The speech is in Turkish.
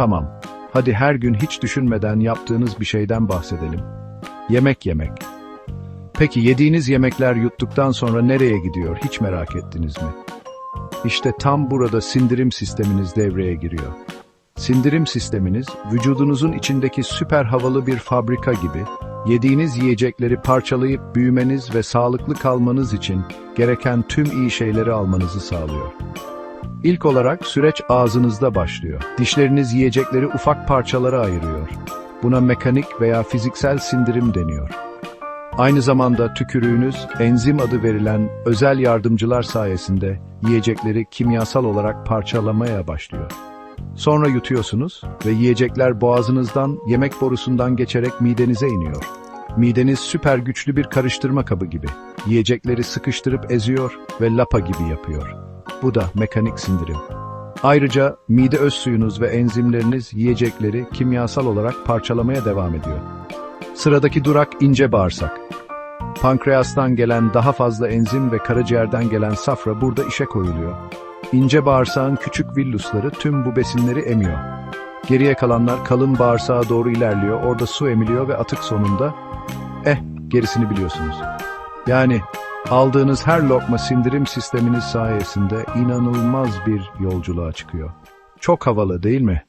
Tamam. Hadi her gün hiç düşünmeden yaptığınız bir şeyden bahsedelim. Yemek yemek. Peki yediğiniz yemekler yuttuktan sonra nereye gidiyor hiç merak ettiniz mi? İşte tam burada sindirim sisteminiz devreye giriyor. Sindirim sisteminiz, vücudunuzun içindeki süper havalı bir fabrika gibi, yediğiniz yiyecekleri parçalayıp büyümeniz ve sağlıklı kalmanız için gereken tüm iyi şeyleri almanızı sağlıyor. İlk olarak süreç ağzınızda başlıyor. Dişleriniz yiyecekleri ufak parçalara ayırıyor. Buna mekanik veya fiziksel sindirim deniyor. Aynı zamanda tükürüğünüz enzim adı verilen özel yardımcılar sayesinde yiyecekleri kimyasal olarak parçalamaya başlıyor. Sonra yutuyorsunuz ve yiyecekler boğazınızdan, yemek borusundan geçerek midenize iniyor. Mideniz süper güçlü bir karıştırma kabı gibi. Yiyecekleri sıkıştırıp eziyor ve lapa gibi yapıyor. Bu da mekanik sindirim. Ayrıca mide öz suyunuz ve enzimleriniz yiyecekleri kimyasal olarak parçalamaya devam ediyor. Sıradaki durak ince bağırsak. Pankreastan gelen daha fazla enzim ve karaciğerden gelen safra burada işe koyuluyor. İnce bağırsağın küçük villusları tüm bu besinleri emiyor. Geriye kalanlar kalın bağırsağa doğru ilerliyor, orada su emiliyor ve atık sonunda, eh gerisini biliyorsunuz. Yani aldığınız her lokma sindirim sisteminiz sayesinde inanılmaz bir yolculuğa çıkıyor. Çok havalı değil mi?